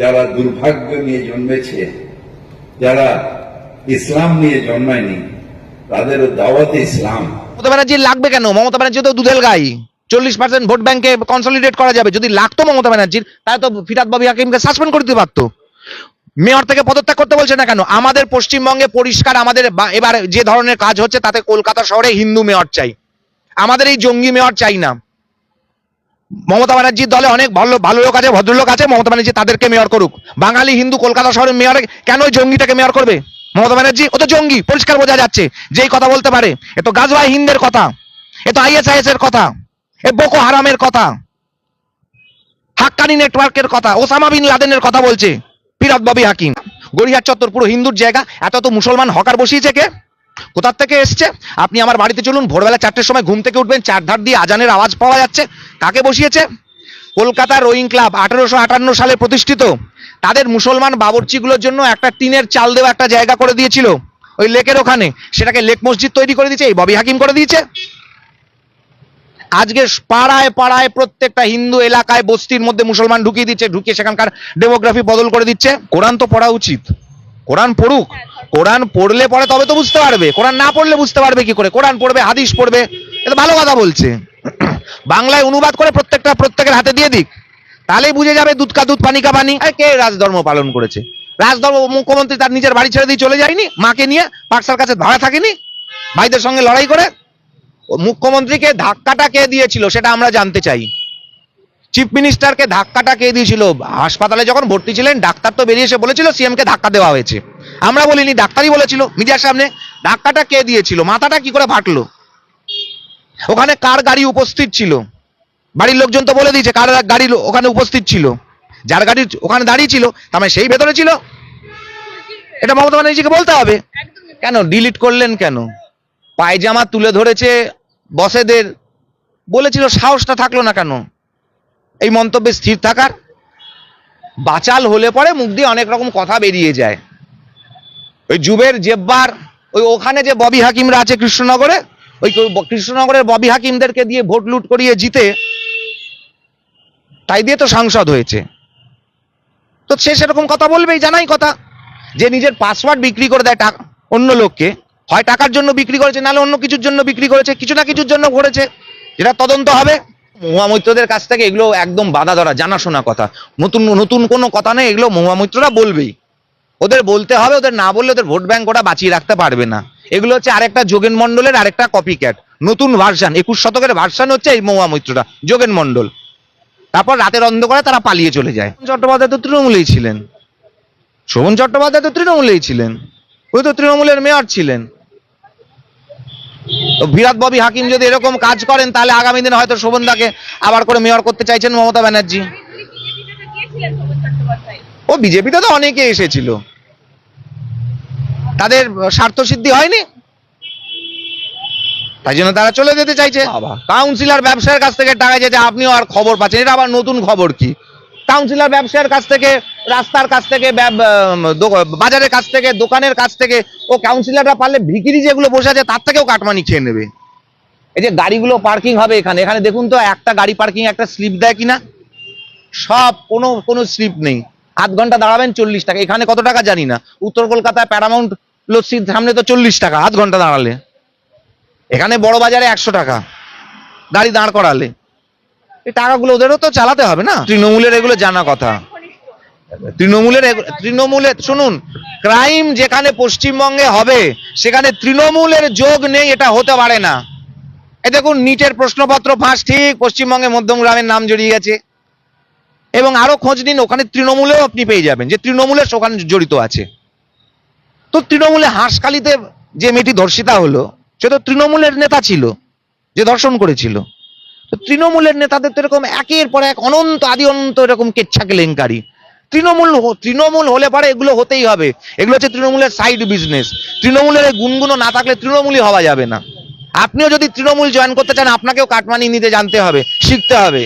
যারা দুর্ভাগ্য নিয়ে জন্মেছে, যারা ইসলাম নিয়ে জন্মায়নি, তাদেরও দাওয়াতে ইসলাম। মমতা ব্যানার্জির লাগবে কেন? মমতা ব্যানার্জি তো দুধেল গাই। চল্লিশ পার্সেন্ট ভোট ব্যাংকে কনসলিডেট করা যাবে। যদি লাগতো মমতা ব্যানার্জির, তাহলে তো ফিরাদ বাবু হাকিমকে সাসপেন্ড করে দিতে পারতো। মেয়র থেকে পদত্যাগ করতে বলছে না কেন? আমাদের পশ্চিমবঙ্গে পরিষ্কার আমাদের এবার যে ধরনের কাজ হচ্ছে, তাতে কলকাতা শহরে হিন্দু মেয়র চাই। আমাদের এই জঙ্গি মেয়র চাই না। মমতা ব্যানার্জির দলে অনেক ভালো ভালো লোক আছে, ভদ্রলোক আছে, মমতা ব্যানার্জি তাদেরকে মেয়র করুক। বাঙালি, হিন্দু, কলকাতা শহরের মেয়র কেন জঙ্গিটাকে মেয়র করবে? মমতা ব্যানার্জি, ও তো জঙ্গি, পরিষ্কার বোঝা যাচ্ছে, যেই কথা বলতে পারে। এ তো গাজওয়াই হিন্দের কথা, এ তো আইএসআইএস এর কথা, এ বোকো হারামের কথা, হাক্কানি নেটওয়ার্কের কথা, ওসামা বিন লাদেনের কথা বলছে ফিরাদ ববি হাকিম। গড়িয়ার চত্বর পুরো হিন্দুর জায়গা, এত তো মুসলমান হকার বসিয়েছে কে? কোথার থেকে এসছে? আপনি আমার বাড়িতে চলুন, ভোরবেলা চারটের সময় ঘুম থেকে উঠবেন, চার ধার দিয়ে আজানের আওয়াজ পাওয়া যাচ্ছে। কাকে বসিয়েছে? কলকাতা রোয়িং ক্লাব আঠারোশো আটান্ন সালে প্রতিষ্ঠিত। তাদের মুসলমান বাবরচিগুলোর জন্য একটা টিনের চাল দেওয়া একটা জায়গা করে দিয়েছিল। ওই লেকের ওখানে। সেটাকে লেক মসজিদ তৈরি করে দিয়েছে, এই ববি হাকিম করে দিয়েছে। আজকে পাড়ায় পাড়ায় প্রত্যেকটা হিন্দু এলাকায় বস্তির মধ্যে মুসলমান ঢুকিয়ে দিচ্ছে, ঢুকিয়ে সেখানকার ডেমোগ্রাফি বদল করে দিচ্ছে। কোরআন তো পড়া উচিত। কোরআন পড়ুক। কোরআন পড়লে পরে তবে তো বুঝতে পারবে। কোরআন না পড়লে বুঝতে পারবে কি করে? কোরআন পড়বে, হাদিস পড়বে এটা ভালো কথা বলছে। বাংলায় অনুবাদ করে প্রত্যেকটা, প্রত্যেকের হাতে দিয়ে দিক। তাহলেই বুঝে যাবে দুধ কা দুধ, পানি কা পানি। কে রাজধর্ম পালন করেছে? রাজধর্ম মুখ্যমন্ত্রী তার নিজের বাড়ি ছেড়ে দিয়ে চলে যায়নি? মাকে নিয়ে পাকসার কাছে ভাড়া থাকেনি? ভাইদের সঙ্গে লড়াই করে? মুখ্যমন্ত্রীকে ধাক্কাটা কে দিয়েছিল সেটা আমরা জানতে চাই। চিফ মিনিস্টারকে ধাক্কাটা কে দিয়েছিল? হাসপাতালে যখন ভর্তি ছিলেন, ডাক্তার তো বেরিয়ে এসে বলেছিল, সিএম কে ধাক্কা দেওয়া হয়েছে। আমরা বলিনি, ডাক্তারই বলেছিল মিডিয়ার সামনে। ধাক্কাটা কে দিয়েছিল? মাথাটা কি করে ফাটলো? ওখানে কার গাড়ি উপস্থিত ছিল? বাড়ির লোকজন তো বলে দিয়েছে, কার গাড়ি ওখানে উপস্থিত ছিল? যার গাড়ি ওখানে দাঁড়িয়ে ছিল তার মানে সেই ভেতরে ছিল? এটা মমতা ব্যানার্জিকে বলতে হবে। কেন? ডিলিট করলেন কেন? পায়জামা তুলে ধরেছে বসেদের। বলেছিল সাহসটা থাকল না কেন? এই মন্তব্যে স্থির থাকার। বাচাল হলে পরে মুখ দিয়ে অনেক রকম কথা বেরিয়ে যায়। ওই জুবের জেব্বার, ওই ওখানে যে ববি হাকিমরা আছে কৃষ্ণনগরে, ওই কৃষ্ণনগরের ববি হাকিমদেরকে দিয়ে ভোট লুট করিয়ে জিতে, তাই দিয়ে তো সাংসদ হয়েছে। তো সে সেরকম কথা বলবেই, জানাই কথা। যে নিজের পাসওয়ার্ড বিক্রি করে দেয় টাকা অন্য লোককে, হয় টাকার জন্য বিক্রি করেছে, নাহলে অন্য কিছুর জন্য বিক্রি করেছে, কিছু না কিছুর জন্য করেছে যেটা তদন্ত হবে। মহামৈত্রদের কাছ থেকে এগুলো একদম বাধা ধরা, জানাশোনা কথা। নতুন নতুন কোনো কথা নেই, এগুলো মহামৈত্ররা বলবেই। ওদের বলতে হবে ওদের না বললে ওদের ভোট ব্যাংক ওরা বাঁচিয়ে রাখতে পারবে না। এগুলো হচ্ছে আরেকটা যোগেন মন্ডলের আরেকটা কপি ক্যাট নতুন ভার্সান একুশ শতকের ভার্সান হচ্ছে এই মহামৈত্ররা যোগেন মন্ডল তারপর রাতের অন্ধকারে তারা পালিয়ে চলে যায়। চট্টোপাধ্যায় তো তৃণমূলেই ছিলেন। শোভন চট্টোপাধ্যায় তো তৃণমূলেই ছিলেন। ওই তো তৃণমূলের মেয়র ছিলেন। বিরাট ববি হাকিম যদি এরকম কাজ করেন তাহলে আগামী দিনে হয়তো শোভনদাকে আবার করে মেয়র করতে চাইছেন মমতা ব্যানার্জি। ও বিজেপিতে তো অনেকে এসেছিল। তাদের স্বার্থ সিদ্ধি হয়নি? তাই জন্য তারা চলে যেতে চাইছে। কাউন্সিলর ব্যবসার কাছ থেকে টাকা যেতে আপনিও আর খবর পাচ্ছেন। এটা আবার নতুন খবর কি? কাউন্সিলর ব্যবসায়ের কাছ থেকে রাস্তার কাছ থেকে বাজারের কাছ থেকে দোকানের কাছ থেকে ও কাউন্সিলররা পারলে ভিকিরি যেগুলো বসে আছে তার থেকেও কাটমানি খেয়ে নেবে। এই যে গাড়িগুলো পার্কিং হবে এখানে এখানে দেখুন তো একটা গাড়ি পার্কিং একটা স্লিপ দেয় কিনা? সব কোনো কোনো স্লিপ নেই। আধ ঘণ্টা দাঁড়াবেন চল্লিশ টাকা। এখানে কত টাকা জানি না। উত্তর কলকাতায় প্যারামাউন্ট লস্যির সামনে তো চল্লিশ টাকা, আধ ঘণ্টা দাঁড়ালে। এখানে বড় বাজারে একশো টাকা, গাড়ি দাঁড় করালে। এই টাকাগুলো ওদেরও তো চালাতে হবে না। তৃণমূলের এগুলো জানা কথা। তৃণমূলের তৃণমূলের, শুনুন, ক্রাইম যেখানে পশ্চিমবঙ্গে হবে, সেখানে তৃণমূলের যোগ নেই, এটা হতে পারে না। এ দেখুন, নিটের প্রশ্নপত্র ফাঁস, ঠিক, পশ্চিমবঙ্গে মধ্যম গ্রামের নাম জড়িয়ে গেছে। এবং আরও খোঁজ নিন, ওখানে তৃণমূলেও আপনি পেয়ে যাবেন, যে তৃণমূলের ওখানে জড়িত আছে। তো তৃণমূলে হাঁসখালিতে যে মেয়েটি ধর্ষিতা হলো, সে তো তৃণমূলের নেতা ছিল, যে ধর্ষণ করেছিল। তো তৃণমূলের নেতাদের তো এরকম একের পর এক অনন্ত, আদি অনন্ত এরকম কেচ্ছা কেলেঙ্কারি তৃণমূল তৃণমূল হলে পারে এগুলো হতেই হবে। এগুলো হচ্ছে তৃণমূলের সাইড বিজনেস তৃণমূলের গুণগুলো না থাকলে তৃণমূলই হওয়া যাবে না। আপনিও যদি তৃণমূল জয়েন করতে চান, আপনাকেও কাটমানি নিতে জানতে হবে, শিখতে হবে।